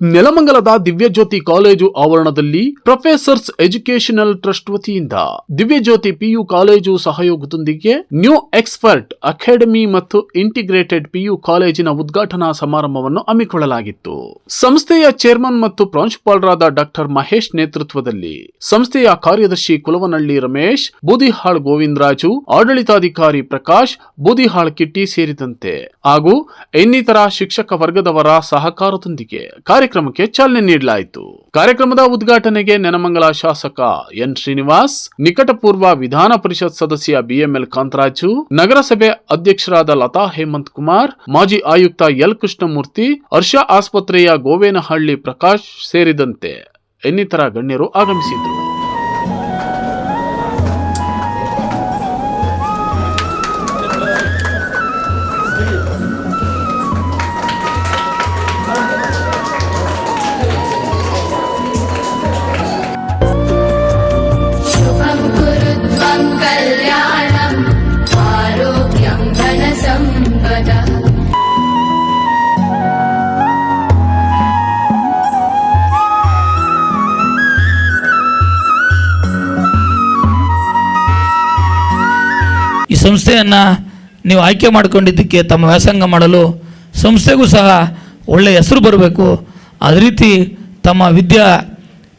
ನೆಲಮಂಗಲದ Divyajyothi college ಆವರಣದಲ್ಲಿ professors educational trust ವತಿಯಿಂದ Divyajyothi PU college ಸಹಯೋಗದೊಂದಿಗೆ ನ್ಯೂ ಎಕ್ಸ್ಪರ್ಟ್ ಅಕಾಡೆಮಿ ಮತ್ತು ಇಂಟಿಗ್ರೇಟೆಡ್ ಪಿಯು ಕಾಲೇಜಿನ ಉದ್ಘಾಟನಾ ಸಮಾರಂಭವನ್ನು ಹಮ್ಮಿಕೊಳ್ಳಲಾಗಿತ್ತು. ಸಂಸ್ಥೆಯ ಚೇರ್ಮನ್ ಮತ್ತು ಪ್ರಾಂಶುಪಾಲರಾದ ಡಾಕ್ಟರ್ ಮಹೇಶ್ ನೇತೃತ್ವದಲ್ಲಿ ಸಂಸ್ಥೆಯ ಕಾರ್ಯದರ್ಶಿ ಕುಲವನಹಳ್ಳಿ ರಮೇಶ್, ಬೂದಿಹಾಳ್ ಗೋವಿಂದರಾಜು, ಆಡಳಿತಾಧಿಕಾರಿ ಪ್ರಕಾಶ್, ಬೂದಿಹಾಳ್ ಕಿಟ್ಟಿ ಸೇರಿದಂತೆ ಹಾಗೂ ಇನ್ನಿತರ ಶಿಕ್ಷಕ ವರ್ಗದವರ ಸಹಕಾರದೊಂದಿಗೆ ಕಾರ್ಯಕ್ರಮಕ್ಕೆ ಚಾಲನೆ ನೀಡಲಾಯಿತು. ಕಾರ್ಯಕ್ರಮದ ಉದ್ಘಾಟನೆಗೆ ನೆನಮಂಗಲ ಶಾಸಕ ಎನ್ ಶ್ರೀನಿವಾಸ್, ನಿಕಟಪೂರ್ವ ವಿಧಾನ ಪರಿಷತ್ ಸದಸ್ಯ ಬಿಎಂಎಲ್ ಕಾಂತರಾಜು, ನಗರಸಭೆ ಅಧ್ಯಕ್ಷರಾದ ಲತಾ ಹೇಮಂತ್ ಕುಮಾರ್, ಮಾಜಿ ಆಯುಕ್ತ ಎಲ್ ಕೃಷ್ಣಮೂರ್ತಿ, ಹರ್ಷ ಆಸ್ಪತ್ರೆಯ ಗೋವೇನಹಳ್ಳಿ ಪ್ರಕಾಶ್ ಸೇರಿದಂತೆ ಇನ್ನಿತರ ಗಣ್ಯರು ಆಗಮಿಸಿದ್ರು ಸಂಸ್ಥೆಯನ್ನು ನೀವು ಆಯ್ಕೆ ಮಾಡಿಕೊಂಡಿದ್ದಕ್ಕೆ, ತಮ್ಮ ವ್ಯಾಸಂಗ ಮಾಡಲು ಸಂಸ್ಥೆಗೂ ಸಹ ಒಳ್ಳೆಯ ಹೆಸರು ಬರಬೇಕು. ಅದೇ ರೀತಿ ತಮ್ಮ ವಿದ್ಯಾ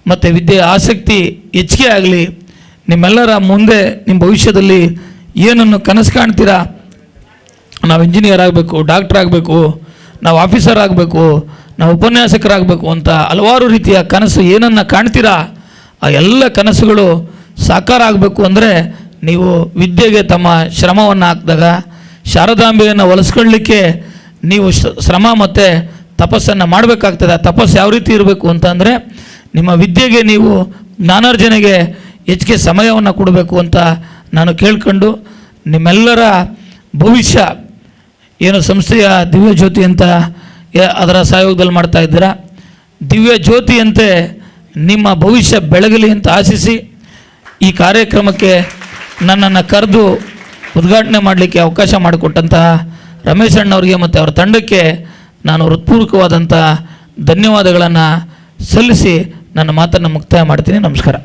ಮತ್ತು ವಿದ್ಯೆಯ ಆಸಕ್ತಿ ಹೆಚ್ಚಿಗೆ ಆಗಲಿ, ನಿಮ್ಮೆಲ್ಲರ ಮುಂದೆ ನಿಮ್ಮ ಭವಿಷ್ಯದಲ್ಲಿ ಏನನ್ನು ಕನಸು ಕಾಣ್ತೀರಾ? ನಾವು ಇಂಜಿನಿಯರ್ ಆಗಬೇಕು ಡಾಕ್ಟರ್ ಆಗಬೇಕು, ನಾವು ಆಫೀಸರ್ ಆಗಬೇಕು, ನಾವು ಉಪನ್ಯಾಸಕರಾಗಬೇಕು ಅಂತ ಹಲವಾರು ರೀತಿಯ ಕನಸು ಏನನ್ನು ಕಾಣ್ತೀರಾ? ಆ ಎಲ್ಲ ಕನಸುಗಳು ಸಾಕಾರ ಆಗಬೇಕು ಅಂದರೆ ನೀವು ವಿದ್ಯೆಗೆ ತಮ್ಮ ಶ್ರಮವನ್ನು ಹಾಕಿದಾಗ ಶಾರದಾಂಬೆಯನ್ನು ಒಲಿಸ್ಕೊಳ್ಳಿಕ್ಕೆ ನೀವು ಶ್ರ- ಶ್ರಮ ಮತ್ತು ತಪಸ್ಸನ್ನು ಮಾಡಬೇಕಾಗ್ತದೆ. ಆ ತಪಸ್ಸು ಯಾವ ರೀತಿ ಇರಬೇಕು ಅಂತಂದರೆ ನಿಮ್ಮ ವಿದ್ಯೆಗೆ ನೀವು ಜ್ಞಾನಾರ್ಜನೆಗೆ ಹೆಚ್ಚಿಗೆ ಸಮಯವನ್ನು ಕೊಡಬೇಕು ಅಂತ ನಾನು ಕೇಳ್ಕೊಂಡು ನಿಮ್ಮೆಲ್ಲರ ಭವಿಷ್ಯ ಏನು ಸಂಸ್ಥೆಯ ದಿವ್ಯ ಜ್ಯೋತಿ ಅಂತ ಅದರ ಸಹಯೋಗದಲ್ಲಿ ಮಾಡ್ತಾ ಇದ್ದೀರಾ? ದಿವ್ಯ ಜ್ಯೋತಿಯಂತೆ ನಿಮ್ಮ ಭವಿಷ್ಯ ಬೆಳಗಲಿ ಅಂತ ಆಶಿಸಿ ಈ ಕಾರ್ಯಕ್ರಮಕ್ಕೆ ನನ್ನನ್ನು ಕರೆದು ಉದ್ಘಾಟನೆ ಮಾಡಲಿಕ್ಕೆ ಅವಕಾಶ ಮಾಡಿಕೊಟ್ಟಂತಹ ರಮೇಶ್ ಅಣ್ಣವ್ರಿಗೆ ಮತ್ತು ಅವರ ತಂಡಕ್ಕೆ ನಾನು ಹೃತ್ಪೂರ್ವಕವಾದಂಥ ಧನ್ಯವಾದಗಳನ್ನು ಸಲ್ಲಿಸಿ ನನ್ನ ಮಾತನ್ನು ಮುಕ್ತಾಯ ಮಾಡ್ತೀನಿ. ನಮಸ್ಕಾರ.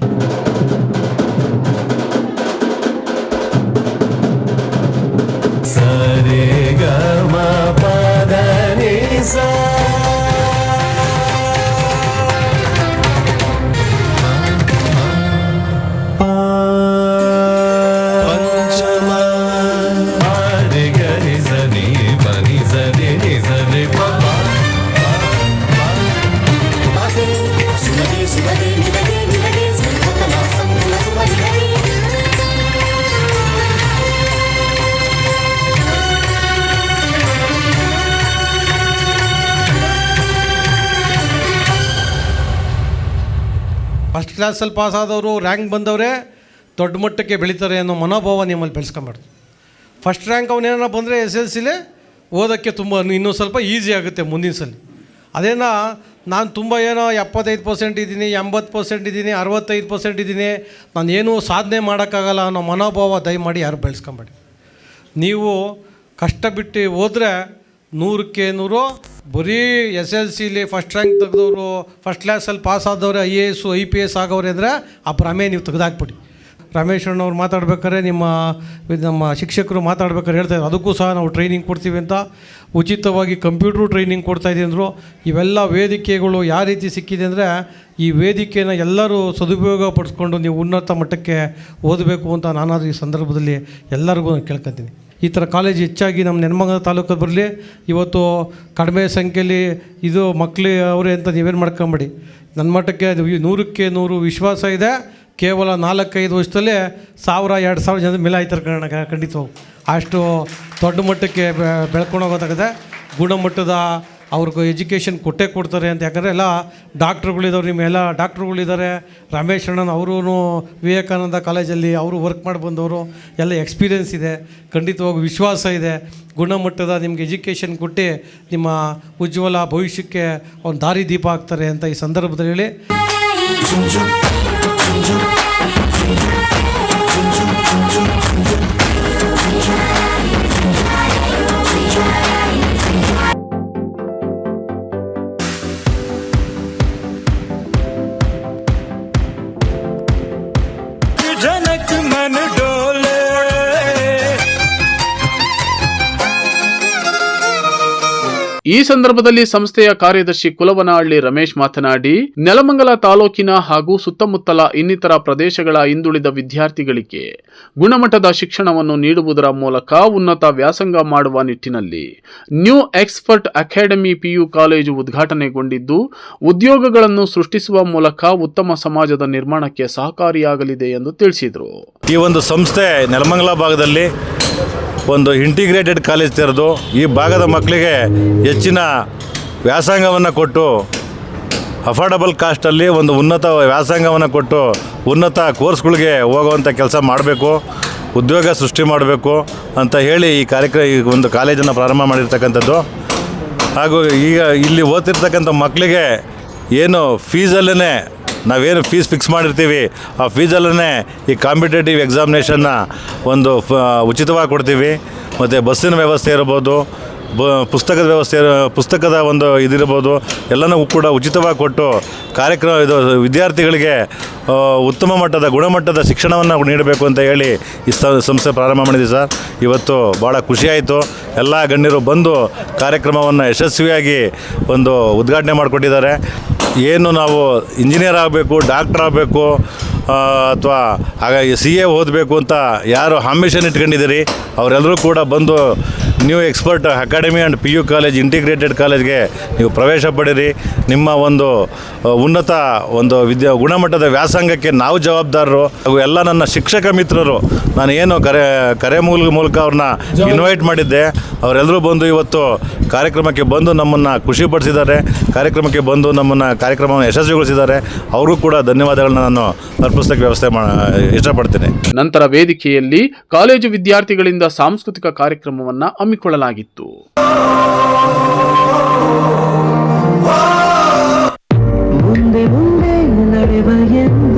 ಫಸ್ಟ್ ಕ್ಲಾಸಲ್ಲಿ ಪಾಸ್ ಆದವರು ರ್ಯಾಂಕ್ ಬಂದವರೇ ದೊಡ್ಡ ಮಟ್ಟಕ್ಕೆ ಬೆಳೀತಾರೆ ಅನ್ನೋ ಮನೋಭಾವ ನಿಮ್ಮಲ್ಲಿ ಬೆಳೆಸ್ಕೊಂಬಾರ್ದು. ಫಸ್ಟ್ ರ್ಯಾಂಕ್ ಅವನೇನ ಬಂದರೆ ಎಸ್ ಎಲ್ ಸಿಲೇ ಓದೋಕ್ಕೆ ತುಂಬ, ಇನ್ನೂ ಸ್ವಲ್ಪ ಈಸಿ ಆಗುತ್ತೆ ಮುಂದಿನ ಸಲ. ಅದೇನ, ನಾನು ತುಂಬ ಏನೋ ಎಪ್ಪತ್ತೈದು ಪರ್ಸೆಂಟ್ ಇದ್ದೀನಿ, ಎಂಬತ್ತು ಪರ್ಸೆಂಟ್ ಇದ್ದೀನಿ, ಅರವತ್ತೈದು ಪರ್ಸೆಂಟ್ ಇದ್ದೀನಿ, ನಾನು ಏನೂ ಸಾಧನೆ ಮಾಡೋಕ್ಕಾಗಲ್ಲ ಅನ್ನೋ ಮನೋಭಾವ ದಯಮಾಡಿ ಯಾರು ಬೆಳೆಸ್ಕೊಂಬೇಡಿ. ನೀವು ಕಷ್ಟ ಬಿಟ್ಟು ಹೋದರೆ ನೂರಕ್ಕೆ ನೂರು ಬರೀ ಎಸ್ ಎಲ್ ಸಿಲಿ ಫಸ್ಟ್ ರ್ಯಾಂಕ್ ತೆಗೆದವರು ಫಸ್ಟ್ ಕ್ಲಾಸಲ್ಲಿ pass ಆದವ್ರೆ I A S I P S ಆಗೋರು ಅಂದರೆ ಆ ಭ್ರಮೆ ನೀವು ತೆಗೆದಾಕ್ಬಿಡಿ. ರಮೇಶ್ ಅಣ್ಣವ್ರು ಮಾತಾಡ್ಬೇಕಾದ್ರೆ ನಿಮ್ಮ, ನಮ್ಮ ಶಿಕ್ಷಕರು ಮಾತಾಡ್ಬೇಕಾದ್ರೆ ಹೇಳ್ತಾರೆ ಅದಕ್ಕೂ ಸಹ ನಾವು ಟ್ರೈನಿಂಗ್ ಕೊಡ್ತೀವಿ ಅಂತ. ಉಚಿತವಾಗಿ ಕಂಪ್ಯೂಟ್ರು ಟ್ರೈನಿಂಗ್ ಕೊಡ್ತಾಯಿದ್ದೀವಿ ಅಂದರು. ಇವೆಲ್ಲ ವೇದಿಕೆಗಳು ಯಾವ ರೀತಿ ಸಿಕ್ಕಿದೆ ಅಂದರೆ ಈ ವೇದಿಕೆನ ಎಲ್ಲರೂ ಸದುಪಯೋಗ ಪಡಿಸ್ಕೊಂಡು ನೀವು ಉನ್ನತ ಮಟ್ಟಕ್ಕೆ ಓದಬೇಕು ಅಂತ ನಾನಾದರೂ ಈ ಸಂದರ್ಭದಲ್ಲಿ ಎಲ್ಲರಿಗೂ ಕೇಳ್ಕೊತೀನಿ. ಈ ಥರ ಕಾಲೇಜ್ ಹೆಚ್ಚಾಗಿ ನಮ್ಮ ನೆನಮಂಗಲ ತಾಲೂಕಲ್ಲಿ ಬರಲಿ, ಇವತ್ತು ಕಡಿಮೆ ಸಂಖ್ಯೆಯಲ್ಲಿ ಇದು ಮಕ್ಕಳು ಅವರೇ ಅಂತ ನೀವೇನು ಮಾಡ್ಕೊಂಬೇಡಿ. ನನ್ನ ಮಟ್ಟಕ್ಕೆ ಅದು ನೂರಕ್ಕೆ ನೂರು ವಿಶ್ವಾಸ ಇದೆ, ಕೇವಲ ನಾಲ್ಕೈದು ವರ್ಷದಲ್ಲೇ ಸಾವಿರ, ಎರಡು ಸಾವಿರ ಜನ ಮೇಲೆ ಆಯ್ತಾರೆ ಕಣ ಖಂಡಿತವು ಅಷ್ಟು ದೊಡ್ಡ ಮಟ್ಟಕ್ಕೆ ಬೆಳ್ಕೊಂಡು ಹೋಗೋದಾಗದೆ, ಗುಣಮಟ್ಟದ ಅವ್ರಿಗೆ ಎಜುಕೇಷನ್ ಕೊಟ್ಟೇ ಕೊಡ್ತಾರೆ ಅಂತ. ಯಾಕಂದರೆ ಎಲ್ಲ ಡಾಕ್ಟ್ರುಗಳಿದ್ದಾವೆ ನಿಮ್ಮೆಲ್ಲ ಡಾಕ್ಟ್ರುಗಳಿದ್ದಾರೆ ರಮೇಶ್ ಅಣ್ಣನ ಅವರೂ ವಿವೇಕಾನಂದ ಕಾಲೇಜಲ್ಲಿ ಅವರು ವರ್ಕ್ ಮಾಡಿ ಬಂದವರು. ಎಲ್ಲ ಎಕ್ಸ್ಪೀರಿಯೆನ್ಸ್ ಇದೆ, ಖಂಡಿತವಾಗಿ ವಿಶ್ವಾಸ ಇದೆ. ಗುಣಮಟ್ಟದ ನಿಮ್ಗೆ ಎಜುಕೇಷನ್ ಕೊಟ್ಟು ನಿಮ್ಮ ಉಜ್ವಲ ಭವಿಷ್ಯಕ್ಕೆ ಒಂದು ದಾರಿ ದೀಪ ಆಗ್ತಾರೆ ಅಂತ ಈ ಸಂದರ್ಭದಲ್ಲಿ ಹೇಳಿ. எனக்கு மனு ಈ ಸಂದರ್ಭದಲ್ಲಿ ಸಂಸ್ಥೆಯ ಕಾರ್ಯದರ್ಶಿ ಕುಲವನಹಳ್ಳಿ ರಮೇಶ್ ಮಾತನಾಡಿ, ನೆಲಮಂಗಲ ತಾಲೂಕಿನ ಹಾಗೂ ಸುತ್ತಮುತ್ತಲ ಇನ್ನಿತರ ಪ್ರದೇಶಗಳ ಹಿಂದುಳಿದ ವಿದ್ಯಾರ್ಥಿಗಳಿಗೆ ಗುಣಮಟ್ಟದ ಶಿಕ್ಷಣವನ್ನು ನೀಡುವುದರ ಮೂಲಕ ಉನ್ನತ ವ್ಯಾಸಂಗ ಮಾಡುವ ನಿಟ್ಟಿನಲ್ಲಿ new expert academy PU college ಉದ್ಘಾಟನೆಗೊಂಡಿದ್ದು, ಉದ್ಯೋಗಗಳನ್ನು ಸೃಷ್ಟಿಸುವ ಮೂಲಕ ಉತ್ತಮ ಸಮಾಜದ ನಿರ್ಮಾಣಕ್ಕೆ ಸಹಕಾರಿಯಾಗಲಿದೆ ಎಂದು ತಿಳಿಸಿದರು. ಈ ಒಂದು ಸಂಸ್ಥೆ ನೆಲಮಂಗಲ ಭಾಗದಲ್ಲಿ ಒಂದು ಇಂಟಿಗ್ರೇಟೆಡ್ ಕಾಲೇಜ್ ತೆರೆದು ಈ ಭಾಗದ ಮಕ್ಕಳಿಗೆ ಹೆಚ್ಚಿನ ವ್ಯಾಸಂಗವನ್ನು ಕೊಟ್ಟು ಅಫೋರ್ಡಬಲ್ ಕಾಸ್ಟಲ್ಲಿ ಒಂದು ಉನ್ನತ ವ್ಯಾಸಂಗವನ್ನು ಕೊಟ್ಟು ಉನ್ನತ ಕೋರ್ಸ್ಗಳಿಗೆ ಹೋಗುವಂಥ ಕೆಲಸ ಮಾಡಬೇಕು, ಉದ್ಯೋಗ ಸೃಷ್ಟಿ ಮಾಡಬೇಕು ಅಂತ ಹೇಳಿ ಈ ಕಾರ್ಯಕ್ರಮ ಈ ಒಂದು ಕಾಲೇಜನ್ನು ಪ್ರಾರಂಭ ಮಾಡಿರ್ತಕ್ಕಂಥದ್ದು. ಹಾಗೂ ಈಗ ಇಲ್ಲಿ ಓದ್ತಿರ್ತಕ್ಕಂಥ ಮಕ್ಕಳಿಗೆ ಏನು ಫೀಸಲ್ಲೇ ನಾವೇನು ಫೀಸ್ ಫಿಕ್ಸ್ ಮಾಡಿರ್ತೀವಿ, ಆ ಫೀಸಲ್ಲೇ ಈ ಕಾಂಪಿಟೇಟಿವ್ ಎಕ್ಸಾಮಿನೇಷನ್ನ ಒಂದು ಉಚಿತವಾಗಿ ಕೊಡ್ತೀವಿ. ಮತ್ತು ಬಸ್ಸಿನ ವ್ಯವಸ್ಥೆ ಇರ್ಬೋದು, ಬ, ಪುಸ್ತಕದ ವ್ಯವಸ್ಥೆ, ಪುಸ್ತಕದ ಒಂದು ಇದಿರ್ಬೋದು, ಎಲ್ಲನೂ ಕೂಡ ಉಚಿತವಾಗಿ ಕೊಟ್ಟು ಕಾರ್ಯಕ್ರಮ ಇದು ವಿದ್ಯಾರ್ಥಿಗಳಿಗೆ ಉತ್ತಮ ಮಟ್ಟದ, ಗುಣಮಟ್ಟದ ಶಿಕ್ಷಣವನ್ನು ನೀಡಬೇಕು ಅಂತ ಹೇಳಿ ಈ ಸಂಸ್ಥೆ ಪ್ರಾರಂಭ ಮಾಡಿದೆ ಸರ್. ಇವತ್ತು ಭಾಳ ಖುಷಿಯಾಯಿತು ಎಲ್ಲ ಗಣ್ಯರು ಬಂದು ಕಾರ್ಯಕ್ರಮವನ್ನು ಯಶಸ್ವಿಯಾಗಿ ಒಂದು ಉದ್ಘಾಟನೆ ಮಾಡಿಕೊಟ್ಟಿದ್ದಾರೆ. ಏನು ನಾವು ಇಂಜಿನಿಯರ್ ಆಗಬೇಕು ಡಾಕ್ಟರ್ ಆಗಬೇಕು ಅಥವಾ ಹಾಗಾಗಿ ಸಿ ಎ ಓದಬೇಕು ಅಂತ ಯಾರು ಆಂಬಿಷನ್ ಇಟ್ಕೊಂಡಿದ್ದೀರಿ, ಅವರೆಲ್ಲರೂ ಕೂಡ ಬಂದು new expert academy and P U college integrated ಕಾಲೇಜ್ಗೆ ನೀವು ಪ್ರವೇಶ ಪಡೀರಿ. ನಿಮ್ಮ ಒಂದು ಉನ್ನತ ಒಂದು ವಿದ್ಯಾ, ಗುಣಮಟ್ಟದ ವ್ಯಾಸಂಗಕ್ಕೆ ನಾವು ಜವಾಬ್ದಾರರು. ಹಾಗೂ ಎಲ್ಲ ನನ್ನ ಶಿಕ್ಷಕ ಮಿತ್ರರು, ನಾನು ಏನು ಕರೆ ಕರೆ ಮೂಲ, ಮೂಲಕ ಅವ್ರನ್ನ ಇನ್ವೈಟ್ ಮಾಡಿದ್ದೆ. ಅವರೆಲ್ಲರೂ ಬಂದು ಇವತ್ತು ಕಾರ್ಯಕ್ರಮಕ್ಕೆ ಬಂದು ನಮ್ಮನ್ನು ಖುಷಿಪಡಿಸಿದ್ದಾರೆ ಕಾರ್ಯಕ್ರಮಕ್ಕೆ ಬಂದು ನಮ್ಮನ್ನು ಕಾರ್ಯಕ್ರಮವನ್ನು ಯಶಸ್ವಿಗೊಳಿಸಿದ್ದಾರೆ. ಅವ್ರಿಗೂ ಕೂಡ ಧನ್ಯವಾದಗಳನ್ನ ನಾನು ಅರ್ಪಿಸೋಕ್ಕೆ ವ್ಯವಸ್ಥೆ ಇಷ್ಟಪಡ್ತೇನೆ. ನಂತರ ವೇದಿಕೆಯಲ್ಲಿ ಕಾಲೇಜು ವಿದ್ಯಾರ್ಥಿಗಳಿಂದ ಸಾಂಸ್ಕೃತಿಕ ಕಾರ್ಯಕ್ರಮವನ್ನ ಹಮ್ಮಿಕೊಳ್ಳಲಾಗಿತ್ತು. ಮುಂದೆ ಮುಂದೆ ನಡೆವ ಎಂದು.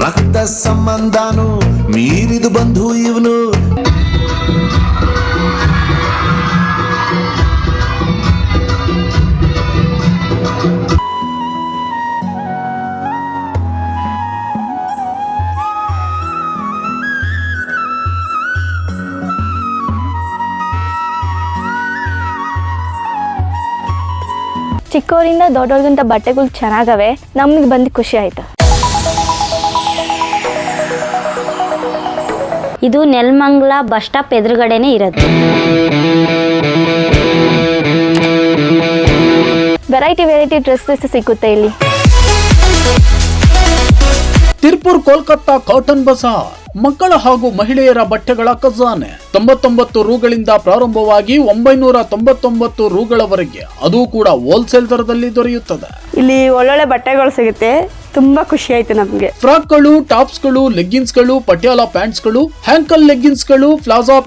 ರಕ್ತ ಸಂಬಂಧನು ಮೀರಿದು ಬಂಧು ಇವನು ಚಿಕ್ಕವರಿಂದ ದೊಡ್ಡವ್ರಿಗಿಂತ ಬಟ್ಟೆಗಳು ಚೆನ್ನಾಗವೆ, ನಮಗೆ ಬಂದು ಖುಷಿ ಆಯ್ತು. ಇದು ನೆಲ್ಮಂಗ್ಲ ಬಸ್ ಸ್ಟಾಪ್ ಎದುರುಗಡೆನೇ ಇರೋದು. ವೆರೈಟಿ ವೆರೈಟಿ ಡ್ರೆಸ್ಸಸ್ ಸಿಗುತ್ತೆ ಇಲ್ಲಿ. ತಿರ್ಪುರ್, ಕೋಲ್ಕತ್ತಾ ಕಾಟನ್ ಬಜಾರ್ ಮಕ್ಕಳ ಹಾಗೂ ಮಹಿಳೆಯರ ಬಟ್ಟೆಗಳ ಖಜಾನೆ. ತೊಂಬತ್ತೊಂಬತ್ತು ರೂಗಳಿಂದ ಪ್ರಾರಂಭವಾಗಿ ಒಂಬೈನೂರ ತೊಂಬತ್ತೊಂಬತ್ತು ರೂಗಳವರೆಗೆ ಅದು ಕೂಡ ಹೋಲ್ಸೇಲ್ ದರದಲ್ಲಿ ದೊರೆಯುತ್ತದೆ. ಇಲ್ಲಿ ಒಳ್ಳೊಳ್ಳೆ ಬಟ್ಟೆಗಳು ಸಿಗುತ್ತೆ. ತುಂಬಾ ಖುಷಿ ಆಯ್ತು ನಮಗೆ. ಫ್ರಾಕ್ಗಳು ಗಳು ಲೆಗ್ಗಿನ್ಸ್ಗಳು ಪ್ಯಾಂಟ್ಸ್ಗಳು ಹ್ಯಾಂಕಲ್ ಲೆಗ್ಗಿನ್ಸ್ಗಳು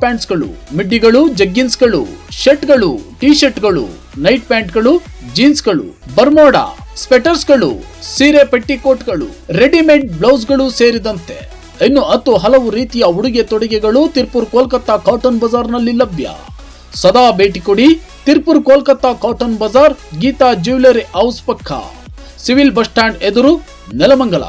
ಪ್ಯಾಂಟ್ಸ್ಗಳು ಮಿಡ್ಡಿಗಳು ಜಗ್ಗಿನ್ಸ್ಗಳು ಶರ್ಟ್ಗಳು ಟಿ ಶರ್ಟ್ಗಳು ನೈಟ್ ಪ್ಯಾಂಟ್ಗಳು ಜೀನ್ಸ್ಗಳು ಬರ್ಮೋಡಾ ಸ್ವೆಟರ್ಸ್ಗಳು ಸೀರೆ ಪೆಟ್ಟಿಕೋಟ್ಗಳು ರೆಡಿಮೇಡ್ ಬ್ಲೌಸ್ಗಳು ಸೇರಿದಂತೆ. ಇನ್ನು ಹತ್ತು ಹಲವು ರೀತಿಯ ಉಡುಗೆ ತೊಡುಗೆಗಳು ತಿರ್ಪುರ್ ಕೋಲ್ಕತ್ತಾ ಕಾಟನ್ ಬಜಾರ್ನಲ್ಲಿ ಲಭ್ಯ. ಸದಾ ಭೇಟಿ ಕೊಡಿ Tirupur Kolkata cotton Bazar Geetha jewellery house ಪಕ್ಕ. ಸಿವಿಲ್ ಬಸ್ ಸ್ಟ್ಯಾಂಡ್ ಎದುರು ನೆಲಮಂಗಲ.